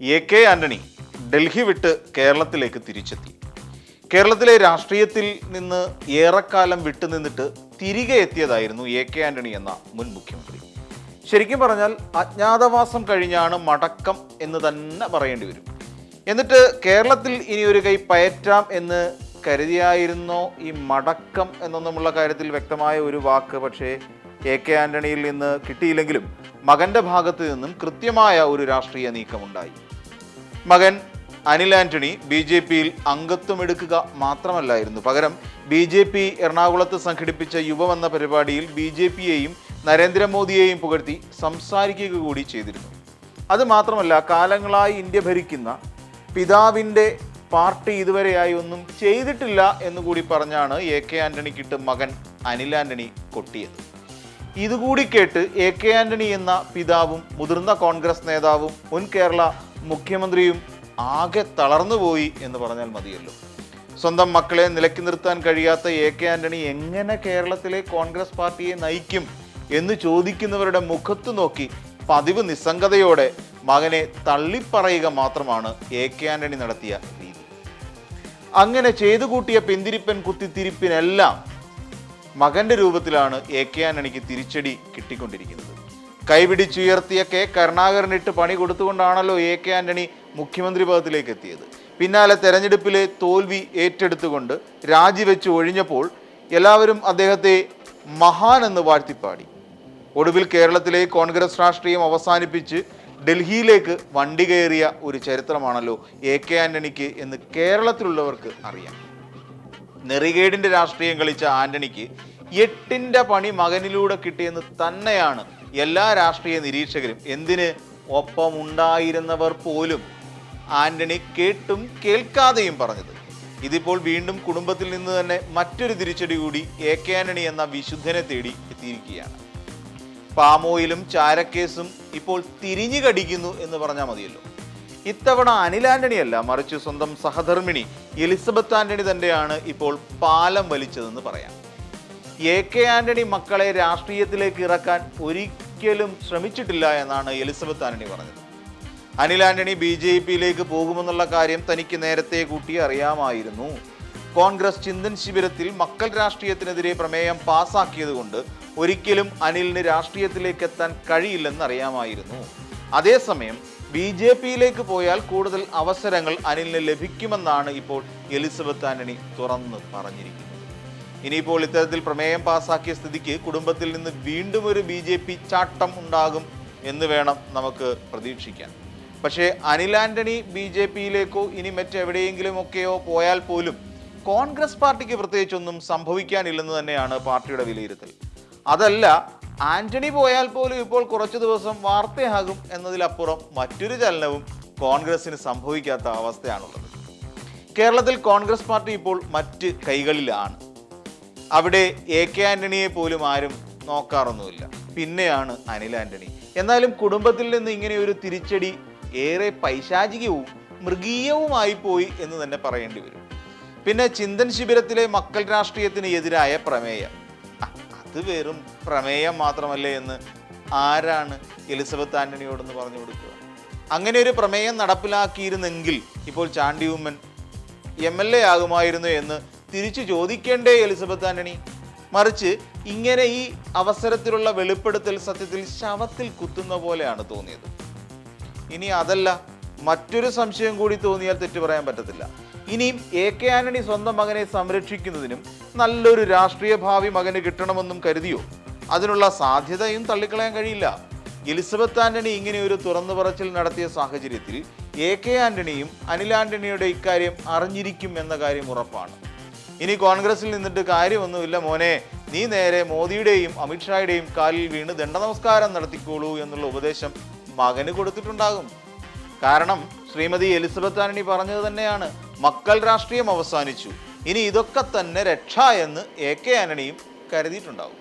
A K Antony Delhi വിട്ട് കേരളത്തിലേക്ക് തിരിച്ചെത്തി. കേരളത്തിലെ രാഷ്ട്രീയത്തിൽ നിന്ന് ഏറെക്കാലം വിട്ടുനിന്നിട്ട് തിരികെ എത്തിയതായിരുന്നു എ കെ ആന്റണി എന്ന മുൻ മുഖ്യമന്ത്രി. ശരിക്കും പറഞ്ഞാൽ അജ്ഞാതവാസം കഴിഞ്ഞാണ് മടക്കം എന്ന് തന്നെ പറയേണ്ടി വരും. എന്നിട്ട് കേരളത്തിൽ ഇനി ഒരു കൈ പയറ്റാം എന്ന് കരുതിയായിരുന്നോ ഈ മടക്കം എന്നൊന്നുമുള്ള കാര്യത്തിൽ വ്യക്തമായ ഒരു വാക്ക് പക്ഷേ എ കെ ആന്റണിയിൽ നിന്ന് കിട്ടിയില്ലെങ്കിലും മകന്റെ ഭാഗത്ത് നിന്നും കൃത്യമായ ഒരു രാഷ്ട്രീയ നീക്കമുണ്ടായി. മകൻ അനിൽ ആന്റണി ബി ജെ പിയിൽ അംഗത്വം എടുക്കുക മാത്രമല്ലായിരുന്നു. പകരം ബി ജെ പി എറണാകുളത്ത് സംഘടിപ്പിച്ച യുവം എന്ന പരിപാടിയിൽ ബി ജെ പിയെയും നരേന്ദ്രമോദിയെയും പുകഴ്ത്തി സംസാരിക്കുക കൂടി ചെയ്തിരുന്നു. അത് മാത്രമല്ല കാലങ്ങളായി ഇന്ത്യ ഭരിക്കുന്ന പിതാവിന്റെ പാർട്ടി ഇതുവരെയായി ഒന്നും ചെയ്തിട്ടില്ല എന്നുകൂടി പറഞ്ഞാണ് എ കെ ആന്റണിക്കിട്ട് മകൻ അനിൽ ആന്റണി കൊട്ടിയത്. ഇതുകൂടി കേട്ട് എ കെ ആന്റണി എന്ന പിതാവും മുതിർന്ന കോൺഗ്രസ് നേതാവും മുൻ കേരള മുഖ്യമന്ത്രിയും ആകെ തളർന്നുപോയി എന്ന് പറഞ്ഞാൽ മതിയല്ലോ. സ്വന്തം മക്കളെ നിലക്കി നിർത്താൻ കഴിയാത്ത എ കെ ആന്റണി എങ്ങനെ കേരളത്തിലെ കോൺഗ്രസ് പാർട്ടിയെ നയിക്കും എന്ന് ചോദിക്കുന്നവരുടെ മുഖത്തു നോക്കി പതിവ് നിസ്സംഗതയോടെ മകനെ തള്ളിപ്പറയുക മാത്രമാണ് എ കെ ആന്റണി നടത്തിയ രീതി. അങ്ങനെ ചെയ്തു കൂട്ടിയ പിന്തിരിപ്പൻ കുത്തിത്തിരിപ്പിനെല്ലാം മകന്റെ രൂപത്തിലാണ് എ കെ ആന്റണിക്ക് തിരിച്ചടി കിട്ടിക്കൊണ്ടിരിക്കുന്നത്. കൈപിടിച്ചുയർത്തിയ കെ കരുണാകരനിട്ട് പണി കൊടുത്തുകൊണ്ടാണല്ലോ എ കെ ആന്റണി മുഖ്യമന്ത്രി പദത്തിലേക്ക് എത്തിയത്. പിന്നാലെ തെരഞ്ഞെടുപ്പിലെ തോൽവി ഏറ്റെടുത്തുകൊണ്ട് രാജിവെച്ച് ഒഴിഞ്ഞപ്പോൾ എല്ലാവരും അദ്ദേഹത്തെ മഹാൻ എന്ന് വാഴ്ത്തിപ്പാടി. ഒടുവിൽ കേരളത്തിലെ കോൺഗ്രസ് രാഷ്ട്രീയം അവസാനിപ്പിച്ച് ഡൽഹിയിലേക്ക് വണ്ടി കയറിയ ഒരു ചരിത്രമാണല്ലോ എ കെ ആന്റണിക്ക് എന്ന് കേരളത്തിലുള്ളവർക്ക് അറിയാം. നെറികേടിന്റെ രാഷ്ട്രീയം കളിച്ച ആന്റണിക്ക് എട്ടിന്റെ പണി മകനിലൂടെ കിട്ടിയെന്ന് തന്നെയാണ് എല്ലാ രാഷ്ട്രീയ നിരീക്ഷകരും. എന്തിന്? ഒപ്പമുണ്ടായിരുന്നവർ പോലും ആന്റണി കേട്ടും കേൾക്കാതെയും പറഞ്ഞത്. ഇതിപ്പോൾ വീണ്ടും കുടുംബത്തിൽ നിന്ന് തന്നെ മറ്റൊരു തിരിച്ചടി കൂടി എ കെ ആന്റണി എന്ന വിശുദ്ധനെ തേടി എത്തിയിരിക്കുകയാണ്. പാമോയിലും ചാരക്കേസും ഇപ്പോൾ തിരിഞ്ഞു കടിക്കുന്നു എന്ന് പറഞ്ഞാൽ മതിയല്ലോ. ഇത്തവണ അനിൽ ആന്റണി അല്ല മറിച്ച് സ്വന്തം സഹധർമ്മിണി എലിസബത്ത് ആന്റണി തന്നെയാണ് ഇപ്പോൾ പാലം വലിച്ചതെന്ന് പറയാം. എ കെ ആന്റണി മക്കളെ രാഷ്ട്രീയത്തിലേക്ക് ഇറക്കാൻ ഒരിക്കലും ശ്രമിച്ചിട്ടില്ല എന്നാണ് എലിസബത്ത് ആന്റണി പറഞ്ഞത്. അനിൽ ആന്റണി ബി ജെ പിയിലേക്ക് പോകുമെന്നുള്ള കാര്യം തനിക്ക് നേരത്തെ കൂട്ടി അറിയാമായിരുന്നു. കോൺഗ്രസ് ചിന്തൻ ശിബിരത്തിൽ മക്കൾ രാഷ്ട്രീയത്തിനെതിരെ പ്രമേയം പാസാക്കിയതുകൊണ്ട് ഒരിക്കലും അനിലിന് രാഷ്ട്രീയത്തിലേക്ക് എത്താൻ കഴിയില്ലെന്ന് അറിയാമായിരുന്നു. അതേസമയം ബി ജെ പിയിലേക്ക് പോയാൽ കൂടുതൽ അവസരങ്ങൾ അനിലിന് ലഭിക്കുമെന്നാണ് ഇപ്പോൾ എലിസബത്ത് ആന്റണി തുറന്ന് പറഞ്ഞിരിക്കുന്നത്. ഇനിയിപ്പോൾ ഇത്തരത്തിൽ പ്രമേയം പാസാക്കിയ സ്ഥിതിക്ക് കുടുംബത്തിൽ നിന്ന് വീണ്ടും ഒരു ബി ജെ പി ചാട്ടം ഉണ്ടാകും എന്ന് വേണം നമുക്ക് പ്രതീക്ഷിക്കാൻ. പക്ഷേ അനിൽ ആന്റണി ബി ജെ പിയിലേക്കോ ഇനി മറ്റെവിടെയെങ്കിലുമൊക്കെയോ പോയാൽ പോലും കോൺഗ്രസ് പാർട്ടിക്ക് പ്രത്യേകിച്ചൊന്നും സംഭവിക്കാനില്ലെന്ന് തന്നെയാണ് പാർട്ടിയുടെ വിലയിരുത്തൽ. അതല്ല ആന്റണി പോയാൽ പോലും ഇപ്പോൾ കുറച്ചു ദിവസം വാർത്തയാകും എന്നതിലപ്പുറം മറ്റൊരു ചലനവും കോൺഗ്രസിന് സംഭവിക്കാത്ത അവസ്ഥയാണുള്ളത്. കേരളത്തിൽ കോൺഗ്രസ് പാർട്ടി ഇപ്പോൾ മറ്റ് കൈകളിലാണ്. അവിടെ എ കെ ആന്റണിയെ പോലും ആരും നോക്കാറൊന്നുമില്ല. പിന്നെയാണ് അനിൽ ആന്റണി. എന്നാലും കുടുംബത്തിൽ നിന്ന് ഇങ്ങനെ ഒരു തിരിച്ചടി ഏറെ പൈശാചികവും മൃഗീയവുമായി പോയി എന്ന് തന്നെ പറയേണ്ടി വരും. പിന്നെ ചിന്തൻ ശിബിരത്തിലെ മക്കൾ രാഷ്ട്രീയത്തിന് എതിരായ പ്രമേയം. അത് വെറും പ്രമേയം മാത്രമല്ലേ എന്ന് ആരാണ് എലിസബത്ത് ആന്റണിയോടെന്ന് പറഞ്ഞു കൊടുക്കുക? അങ്ങനെ ഒരു പ്രമേയം നടപ്പിലാക്കിയിരുന്നെങ്കിൽ ഇപ്പോൾ Chandy Oommen M L A ആകുമായിരുന്നു എന്ന് തിരിച്ചു ചോദിക്കേണ്ടേ എലിസബത്ത് ആന്റണി. മറിച്ച് ഇങ്ങനെ ഈ അവസരത്തിലുള്ള വെളിപ്പെടുത്തൽ സത്യത്തിൽ ശവത്തിൽ കുത്തുന്ന പോലെയാണ് തോന്നിയത്. ഇനി അതല്ല മറ്റൊരു സംശയം കൂടി തോന്നിയാൽ തെറ്റു പറയാൻ പറ്റത്തില്ല. ഇനിയും എ കെ ആന്റണി സ്വന്തം മകനെ സംരക്ഷിക്കുന്നതിനും നല്ലൊരു രാഷ്ട്രീയ ഭാവി മകന് കിട്ടണമെന്നും കരുതിയോ? അതിനുള്ള സാധ്യതയും തള്ളിക്കളയാൻ കഴിയില്ല. എലിസബത്ത് ആന്റണി ഇങ്ങനെ ഒരു തുറന്നു പറച്ചിൽ നടത്തിയ സാഹചര്യത്തിൽ എ കെ ആന്റണിയും അനിൽ ആന്റണിയുടെ ഇക്കാര്യം അറിഞ്ഞിരിക്കും എന്ന കാര്യം ഉറപ്പാണ്. ഇനി കോൺഗ്രസിൽ നിന്നിട്ട് കാര്യമൊന്നുമില്ല മോനെ. നീ നേരെ മോദിയുടെയും അമിത്ഷായുടെയും കാലിൽ വീണ് ദണ്ഡനമസ്കാരം നടത്തിക്കോളൂ എന്നുള്ള ഉപദേശം മകന് കൊടുത്തിട്ടുണ്ടാകും. കാരണം ശ്രീമതി എലിസബത്ത് ആന്റണി പറഞ്ഞത് തന്നെയാണ്. മക്കൾ രാഷ്ട്രീയം അവസാനിച്ചു. ഇനി ഇതൊക്കെ തന്നെ രക്ഷ എന്ന് എ കെ ആന്റണിയും കരുതിയിട്ടുണ്ടാവും.